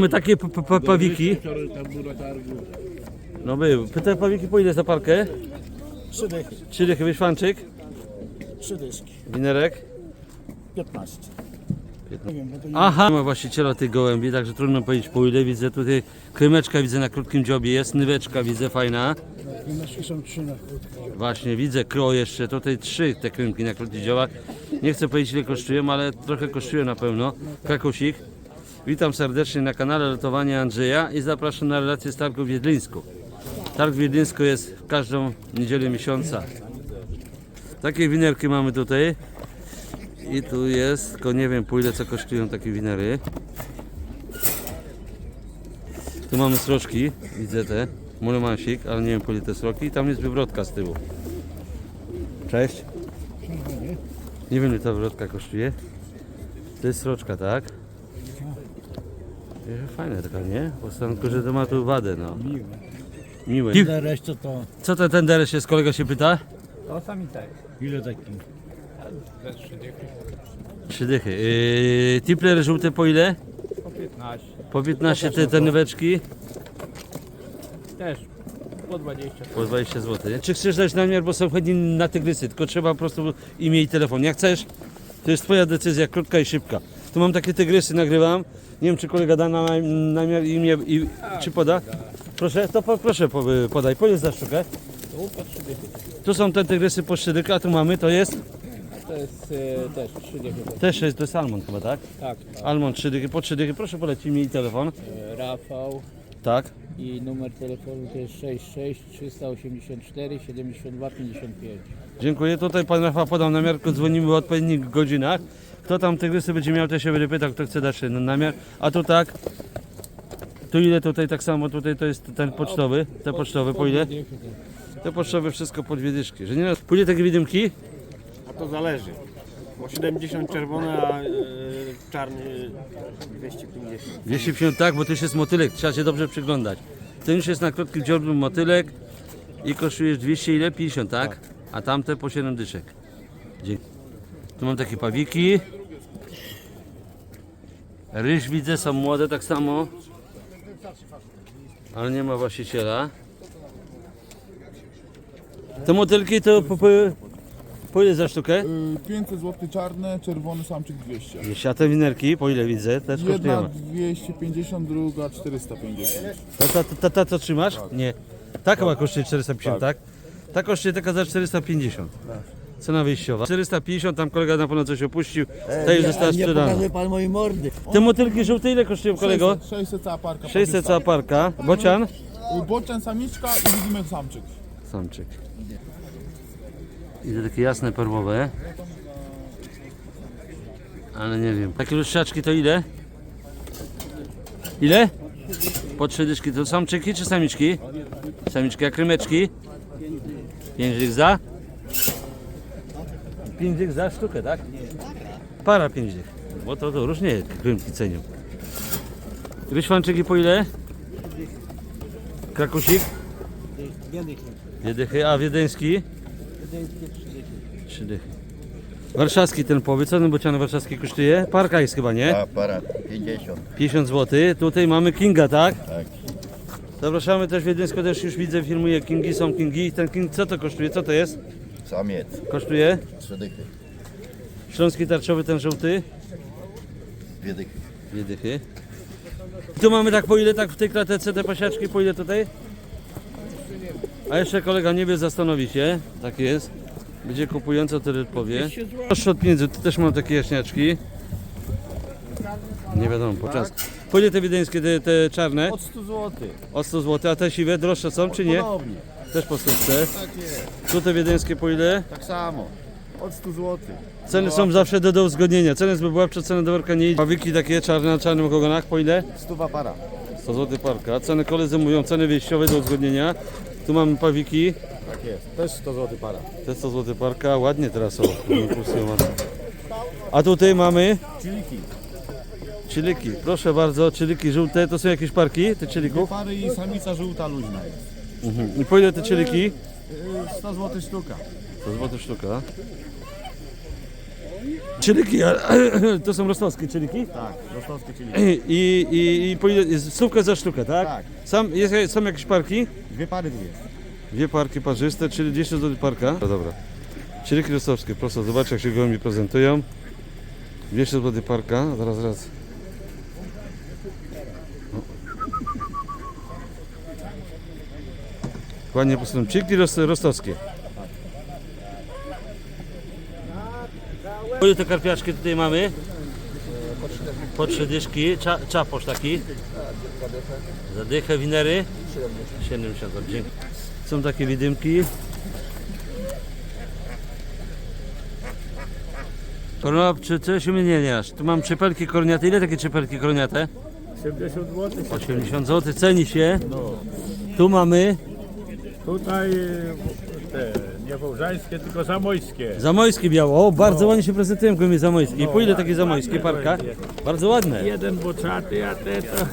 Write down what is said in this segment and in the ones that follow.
Mamy takie p- p- p- pawiki. No był. Te pawiki po ile za parkę? Trzy dychy, Trzy dychy wyszwanczyk, trzy dyszki, winerek. 15. Nie wiem, bo to nie Aha, nie ma właściciela tych gołębi, także trudno powiedzieć po ile. Widzę tutaj krymeczka, widzę na krótkim dziobie jest, nyweczka widzę fajna. Krymeczki są trzy na krótko. Właśnie, widzę kro jeszcze, tutaj trzy te krymki na krótkich dziobach. Nie chcę powiedzieć ile kosztują, ale trochę kosztują na pewno. Krakusik. Witam serdecznie na kanale Lotowania Andrzeja i zapraszam na relację z targu w Wiedlińsku. Targ w Wiedlińsku jest w każdą niedzielę miesiąca. Takie winerki mamy tutaj. I tu jest, tylko nie wiem po ile co kosztują takie winery. Tu mamy sroczki, widzę te, mulemansik, ale nie wiem po ile te sroki. I tam jest wywrotka z tyłu. Cześć. Nie wiem ile ta wywrotka kosztuje. To jest sroczka, tak? E, Fajna taka, nie? Postanku, że to ma tu wadę, no. Miłe. Miłe. Ile reszta to... Co to ten deresz jest, kolega się pyta? To sami tak. Ile taki? Trzy dychy. Trzy dychy. Yy, tipler żółte po ile? Po 15. Po 15 te, te nyweczki. Też po 20. Po 20 zł. Czy chcesz dać namiar, bo są chętni na tygrysy, tylko trzeba po prostu imię i telefon. Jak chcesz, to jest twoja decyzja, krótka i szybka. Tu mam takie tygrysy, nagrywam. Nie wiem, czy kolega da na namiar imię i czy poda. Proszę, to po, proszę po- podaj. Po ile za sztukę? Tu 3 są te tygrysy po sztydyk, a tu mamy, to jest To jest e, też 3 dychy. też jest, to jest almond chyba, tak? Tak. Almond 3 dychy, po 3 dychy. Proszę podać imię i telefon. E, Rafał Tak. i numer telefonu to jest 66 384 72 55. Dziękuję. Tutaj pan Rafał podał namiar, dzwonimy w odpowiednich godzinach. Kto tam tygrysy będzie miał, to się będzie pytał, kto chce dać ten namiar. A tu tak. Tu ile tutaj tak samo, tutaj to jest ten pocztowy, te pocztowe po ile? Tak. Te pocztowe wszystko po dwie dyszki. Że nie raz. Po ile takie widymki? A to zależy. Bo 70 czerwone, a e, czarny 250. 250 tak, bo to już jest motylek, trzeba się dobrze przyglądać. Ten już jest na krótkim dziobnym motylek i kosztujesz 200 ile? 50, tak? A tamte po 7 dyszek. Dzięki. Tu mam takie pawiki. Ryż widzę, są młode tak samo. Ale nie ma właściciela. Te motylki to po, po, po ile za sztukę? Y, 500 zł czarne, czerwony samczyk 200. 200. A te winerki po ile widzę? Też Jedna kosztują. 250, druga 450. Ta, ta, ta, ta co trzymasz? Nie. Ta chyba kosztuje 450, tak? Ta kosztuje taka za 450. Cena wyjściowa. 450, tam kolega na pewno coś opuścił. Ta już została sprzedana. pan mojej mordy. Te motylki żółte ile kosztują kolego? 600, 600 cała parka. 600 cała parka. Bocian? Bocian samiczka i widzimy samczyk. Samczyk. I te takie jasne perłowe. Ale nie wiem. Takie lustrzaczki to ile? Ile? Po trzy dyszki. To samczyki czy samiczki? Samiczki, a krymeczki? Pięć dych za? Pięć dych za sztukę, tak? Para pięć dych. Bo to, to różnie krymki cenią. Wyświanczyki po ile? Krakusik? Dwie dychy, a wiedeński? Trzy dychy. Warszawski ten powie, co ten bocian warszawski kosztuje? Parka jest chyba, nie? A, para 50. 50 zł. Tutaj mamy Kinga, tak? Tak. Zapraszamy też Wiedeńsko, też już widzę, filmuje Kingi, są Kingi. Ten King, co to kosztuje? Co to jest? Samiec. Kosztuje? Trzy dychy. Śląski tarczowy, ten żółty? Dwie dychy. Dwie dychy. I tu mamy tak po ile, tak w tej klatece te pasiaczki, po ile tutaj? A jeszcze kolega nie wie, zastanowi się. Tak jest. Będzie kupujący, to powie. Proszę od pieniędzy, tu też mam takie jaśniaczki. Nie wiadomo, po czas. Po ile te wiedeńskie, te, te czarne? Od 100 zł. O 100 zł, a te siwe droższe są, czy nie? Podobnie. Też po 100. Tak jest. Wiedeńskie po ile? Tak samo. Od 100 zł. Ceny są zawsze do, do uzgodnienia. Ceny z wywoławcze, ceny do worka nie idzie. Pawiki takie czarne na czarnym ogonach po ile? Stuwa para. 100 zł parka. Ceny koledzy mówią, ceny wyjściowe do uzgodnienia. Tu mamy pawiki, Tak jest. Też 100 zł para. te 100 zł parka, ładnie teraz są. impulsjowane. A tutaj mamy Cziliki. czyliki. Proszę bardzo, czyliki żółte. To są jakieś parki, te czylików? Pary i samica żółta luźna jest. Mhm. I po ile te czyliki? Y, 100 zł sztuka. 100 zł sztuka. Czyliki, ale to są rostowskie czyliki? Tak, rostowskie czyli I, i, i po ile, jest za sztukę, tak? Tak. Sam, jest, są jakieś parki? dwie pary dwie. Dwie parki parzyste, czyli 200 zł parka. No dobra. Czyliki rostowskie, proszę, zobaczcie jak się gołębie prezentują. 200 zł parka, zaraz, zaraz. Ładnie. Czyliki rost, rostowskie. Ile te karpiaczki tutaj mamy? Po trzy dyszki, Cza, czaposz taki. Zadychę winery. 70 zł, dzięki. Są takie widymki. Korona, czy coś umienieniasz? Tu mam czypelki korniate. Ile takie czypelki korniate? 70 zł. 80 zł, ceni się. Tu mamy Tutaj te nie wołżańskie, tylko zamojskie. zamojskie biało. O, bardzo ładnie się prezentują gołębie zamojskie. I po ile takie zamojskie parka? Bardzo ładne. Jeden boczaty, a te to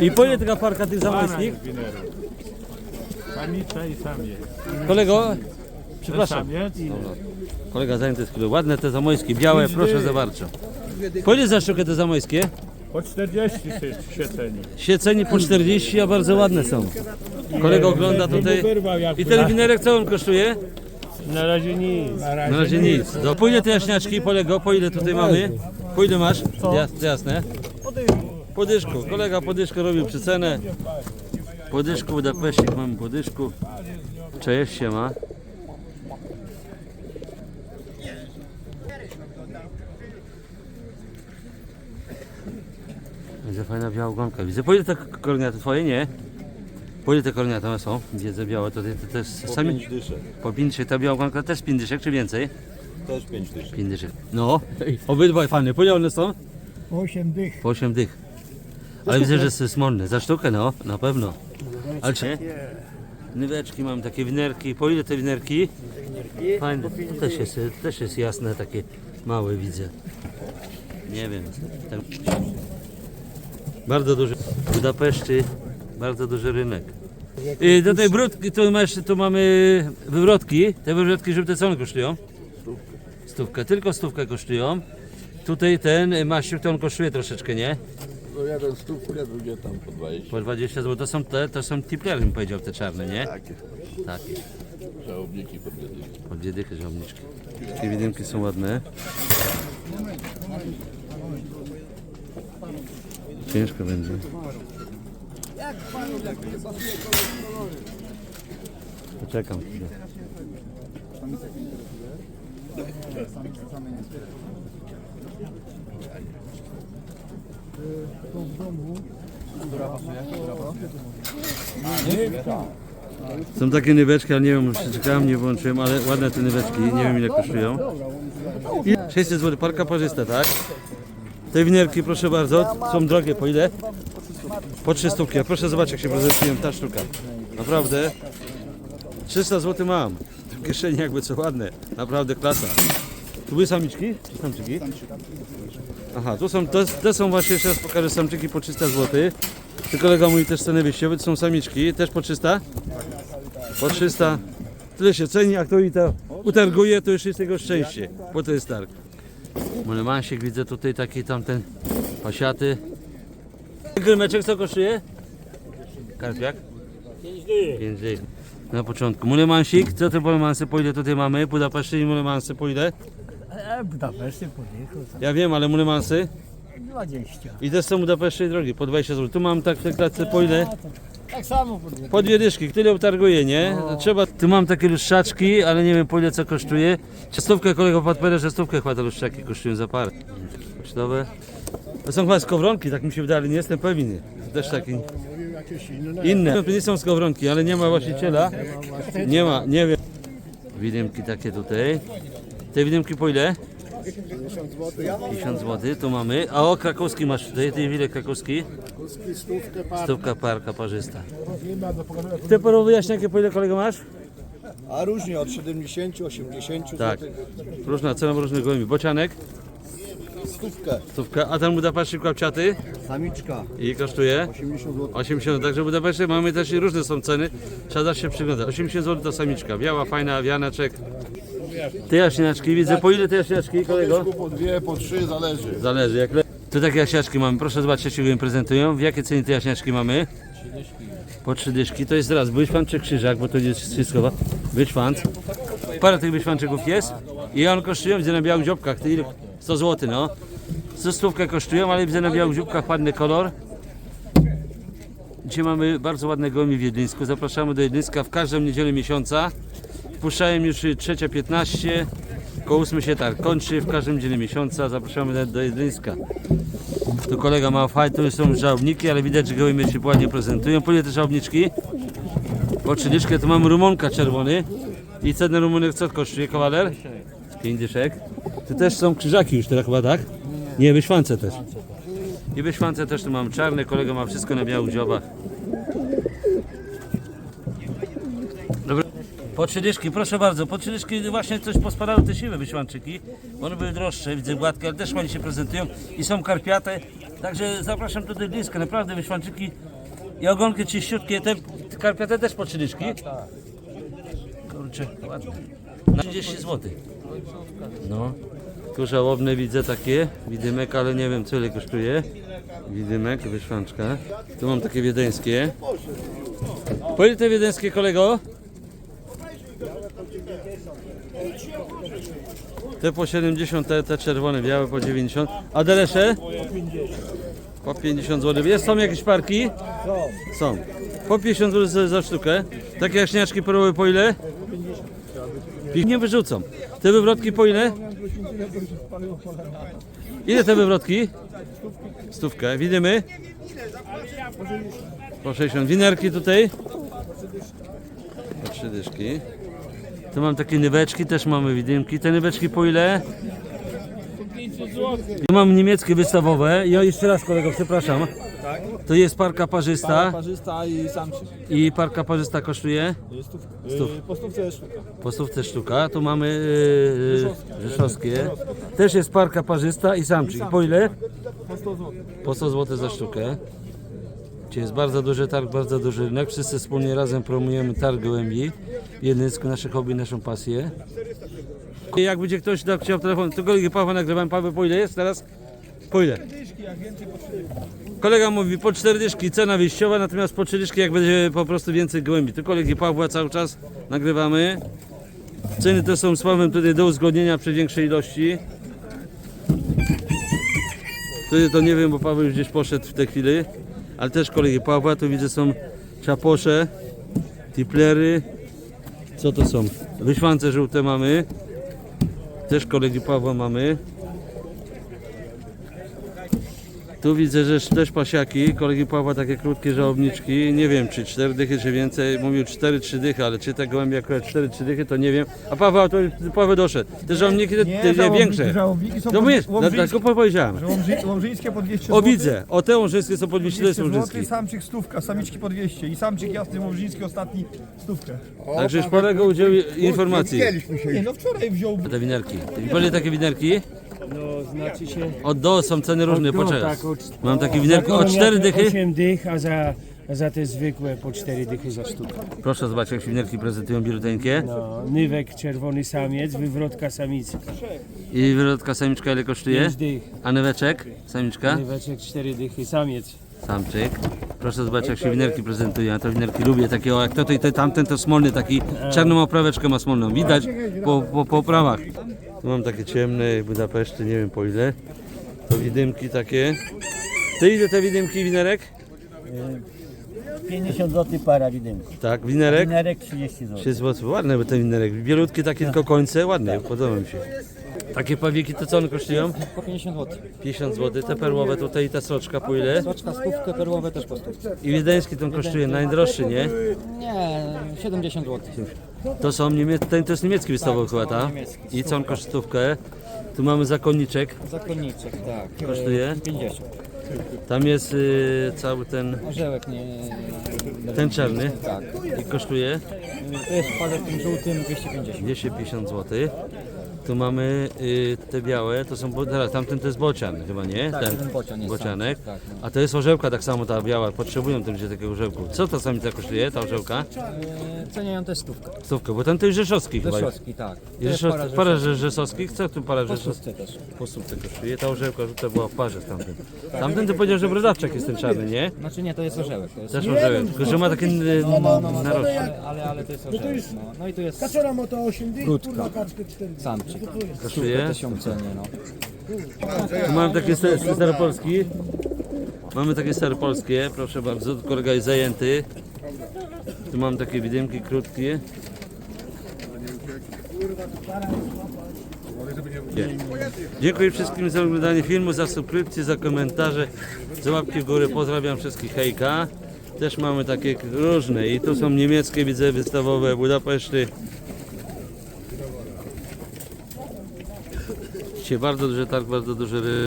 I po ile taka parka tych zamojskich? 12 winerów. Samica i samiec. Kolego, przepraszam. samiec Kolega zajęty jest chwilę. Ładne te zamojskie, białe, proszę za bardzo. Po ile za sztukę te zamojskie? Po 40 się- się ceni. Sieceni po 40, a bardzo ładne są. Kolega ogląda tutaj. I ten winerek co on kosztuje? Na razie nic. Na razie, nic. Do, po ile te jaśniaczki, Polego, po ile tutaj mamy? Po ile masz? Jas, jasne. Po dyszku. Kolega po dyszku robił przycenę. Po dyszku, Budapeszcik mamy po dyszku. Cześć się ma. Fajna biała ogonka. Widzę, po ile te korniaty twoje? Nie. Po ile te korniaty one są? Wiedzę białe, to, to, to jest sami... Po 5 ta biała ogonka też 5 dyszek, czy więcej? Też 5 tysięcy. 5 dyszek. No, obydwaj fajne. Po ile one są? 8 dych. Po 8 dych. Ale widzę, że jest smolny. Za sztukę, no, na pewno. Ale czy? Nyweczki mam, takie winerki. Po ile te winerki? Fajne. To też jest, też jest jasne, takie małe widzę. Nie wiem. Ten... Bardzo duży. W Budapeszcie bardzo duży rynek. I do tej brudki tu, masz, tu mamy wywrotki. Te wywrotki żółte co one kosztują? Stówkę. Tylko stówkę kosztują. Tutaj ten maściuk to on kosztuje troszeczkę, nie? No jeden stówkę, drugie tam po 20. Po 20 zł. To są te, to są tiplery, bym powiedział, te czarne, nie? Takie Takie. żałobniki. Po dwie dychy żołniczki. Te widymki są ładne. Ciężko będzie. Poczekam chwilę. Są takie nyweczki, ale nie wiem, już czekałem, nie włączyłem, ale ładne te nyweczki, nie wiem ile kosztują. I 600 zł, parka parzysta, tak? Te winerki, proszę bardzo, są drogie, po ile? Po 3 sztuki, a proszę zobaczyć jak się prezentują ta sztuka. Naprawdę, 300 zł mam. W kieszeni jakby co ładne, naprawdę klasa. Tu były samiczki? Czy samczyki? Aha, tu są, te, te są właśnie, jeszcze raz pokażę, samczyki po 300 zł. Ty kolega mówi też ceny wyjściowe, to są samiczki, też po 300? Po 300. Tyle się ceni, jak to i to utarguje, to już jest jego szczęście, bo to jest targ. Molemansiek widzę tutaj taki tamten pasiaty. Grymeczek co kosztuje? Karpiak? 5 dych. Na początku. Mulemansik, co te mulemansy po ile tutaj mamy? Budapeszty i mulemansy po ile? E, Budapeszty podjechał Ja wiem, ale mulemansy? 20. I też są Budapeszty drogi, po 20 zł. Tu mam tak w tej klatce po ile? Tak samo. Po dwie dyszki, tyle utarguje, nie? Trzeba, tu mam takie lustrzaczki, ale nie wiem po ile co kosztuje. Stówkę kolego podpowiada, że stówkę chyba te lustrzaki kosztują za parę. Pocztowe. To są chyba skowronki, tak mi się wydaje, ale nie jestem pewien. To też takie inne. To nie są skowronki, ale nie ma właściciela. Nie ma, nie wiem. Widymki takie tutaj. Te widymki po ile? 50 zł, tu mamy. A o, krakowski masz tutaj, ty ile krakowski? Stówka parka parzysta. Te porowy jaśniakie po ile kolego masz? A różnie od 70, 80 Tak. zł. Różna cena różnych gołębi. Bocianek, Stówkę. stówka, a ten Budapeszczyk kapciaty Samiczka i kosztuje? 80 zł. 80, także w Budapeszcie mamy też i różne są ceny. Trzeba się przyglądać. 80 zł to samiczka, biała, fajna, wianeczek. Te jaśniaczki, widzę. Po ile te jaśniaczki, kolego? Po dwie, po trzy, zależy. Zależy. Jak le... Tu takie jaśniaczki mamy. Proszę zobaczyć, jak im prezentują. W jakie ceny te jaśniaczki mamy? Po trzy dyszki. To jest raz byszwan czy krzyżak, bo to jest wszystko. Byszwan. Parę tych byszwanczyków jest. I on kosztują, widzę na białych dziobkach. Ty ile? 100 zł, no. 100 stówkę kosztują, ale widzę na białych dzióbkach ładny kolor. Dzisiaj mamy bardzo ładne gołębie w Jedlińsku. Zapraszamy do Jedlińska w każdą niedzielę miesiąca. Wpuszczają już 3.15. Koło 8 się tak kończy w każdym dziele miesiąca. Zapraszamy do- Jedlińska. Tu kolega ma fajne, tu są żałobniki, ale widać, że gołębie się ładnie prezentują. Po te żałobniczki? Po 30. Tu mamy rumonka czerwony. I cenę rumunek co kosztuje kawaler? 5 dyszek. Tu też są krzyżaki już teraz chyba, tak? Nie, wyśwance też. I wyśwance też tu mam czarne, kolega ma wszystko na białych dziobach. Dobra. Po proszę bardzo, po właśnie coś pospadały te siwe wyświanczyki. One były droższe, widzę gładkie, ale też ładnie się prezentują i są karpiate. Także zapraszam tutaj blisko, naprawdę wyświanczyki i ogonki czyściutkie, te te karpiate też po trzy. Kurczę, ładne. Na 30 zł. No. Tu żałobne widzę takie, widymek, ale nie wiem co ile kosztuje. Widymek, wyszwanczka. Tu mam takie wiedeńskie. Po te wiedeńskie kolego? Te po 70, te, te czerwone, białe po 90. A delesze? Po 50 zł. Jest, są jakieś parki? Są. Po 50 zł za, sztukę. Takie jaśniaczki perłowe po ile? Ich nie wyrzucą. Te wywrotki po ile? Ile te wywrotki? Stówkę. Widzimy? Po 60. Winerki tutaj? Po trzy dyszki. Tu mam takie nyweczki, też mamy widymki. Te nyweczki po ile? Tu mam niemieckie wystawowe. Ja jeszcze raz kolego, przepraszam. To jest parka parzysta Parzysta i samczyk. i parka parzysta kosztuje Stów. Stów. Po stówce sztuka. po stówce sztuka. Tu mamy yy, rzeszowskie. Też jest parka parzysta i samczyk. Po ile? Po 100 zł. Po 100 zł za sztukę. Gdzie jest bardzo duży targ, bardzo duży rynek. Wszyscy wspólnie razem promujemy targ gołębi. Jedynsko nasze hobby, naszą pasję. I jak będzie ktoś dał, chciał telefon, to kolegi Pawła nagrywam. Paweł, po ile jest teraz? Po ile? Kolega mówi po cztery dyszki cena wyjściowa, natomiast po trzy dyszki jak będzie po prostu więcej gołębi. Tu kolegi Pawła cały czas nagrywamy. Ceny te są słabym tutaj do uzgodnienia przy większej ilości. Wtedy to nie wiem, bo Paweł już gdzieś poszedł w tej chwili. Ale też kolegi Pawła, tu widzę są czaposze, tiplery. Co to są? Wyśwance żółte mamy. Też kolegi Pawła mamy. Tu widzę, że też pasiaki, kolegi Pawła takie krótkie żałobniczki. Nie wiem, czy cztery dychy, czy więcej. Mówił cztery, trzy dychy, ale czy te gołębie akurat cztery, trzy dychy, to nie wiem. A Paweł, to Paweł doszedł. Te żałobniki, te, te, te większe. Żałobniki są No mówię, dlatego powiedziałem. łomży, łomżyńskie po 200 O widzę, o te łążyńskie są po 200 to jest 200 łążyński. zł, samczyk stówka, samiczki po 200 i samczyk jasny łomżyński ostatni stówkę. Także już parę udział informacji. Nie no wczoraj wziął Te winerki. Byli takie winerki? No, znaczy się... Od do są ceny różne, do, poczekaj. tak, od- Mam takie winerki o Taką 4 jak dychy. 8 dych, a za, a za te zwykłe po 4 dychy za sztukę. Proszę zobaczyć jak się winerki prezentują biuleteńkie. No, nywek czerwony samiec, wywrotka samica. I wyrodka samiczka ile kosztuje? 5 dych, A nyweczek? Samiczka? nyweczek 4 dychy, samiec. Samczyk. Proszę zobaczyć jak się winerki prezentują. Ja to winerki lubię. Takie o, jak to, to, to tamten to smolny, taki czarną opraweczkę ma smolną. Widać po, po, po oprawach. Tu mam takie ciemne Budapeszty, nie wiem po ile. To widymki takie. Ty ile te widymki winerek? 50 zł para widymków. Tak, winerek? Winerek 30 zł. 3 zł. Ładne by ten winerek. Bielutkie takie tylko końce, ładne, podoba mi się. Takie pawieki to co one kosztują? Po 50 zł. 50 zł. Te perłowe tutaj i ta sroczka po ile? Soczka stówkę, perłowe też po stówce. I wiedeński ten kosztuje najdroższy, nie? Nie, 70 zł. To są niemie... ten to jest niemiecki wystawowy chyba, ta? I kosztuje stówkę? Tu mamy zakonniczek, Zakonniczek, tak. kosztuje. 50. Tam jest y, cały ten, Orzełek nie... ten czarny Tak. i kosztuje To jest parę tym żółtym 250. 250 zł. Tu mamy y, te białe, to są, bo- teraz tamten to jest bocian chyba, nie? Tak, ten bocian jest Bocianek. samczyk, tak, A to jest orzełka tak samo ta biała, potrzebują tym gdzie takiego orzełku. Co to samica kosztuje, ta orzełka? E, Ceniają też stówkę. Stówkę, bo ten to jest rzeszowski chyba. Rzeszowski, tak. To I jest Rzeszow, para rzeszowskich, co tu para Po rzeszowskich? stówce też. Po stówce kosztuje. Ta orzełka to była w parze z tamtym. Tamten to powiedział, że brodawczak jest ten czarny, nie? Znaczy nie, to jest orzełek. To jest... Też orzełek, tylko że ma takie y, narożne. Ale, ale, ale to jest orzełek. No, no i tu jest Kaczora ma to 8 dych, Krótka. kurwa kaczkę 4 samczyk. Kosztuje. Cenie, no. Mam takie sta- staropolski. Mamy takie staropolskie, proszę bardzo, kolega jest zajęty. Tu mam takie widymki krótkie. Nie. Dziękuję wszystkim za oglądanie filmu, za subskrypcję, za komentarze, za łapki w górę. Pozdrawiam wszystkich hejka. Też mamy takie różne i tu są niemieckie, widzę, wystawowe Budapeszty. Dzisiaj bardzo duży targ, bardzo duży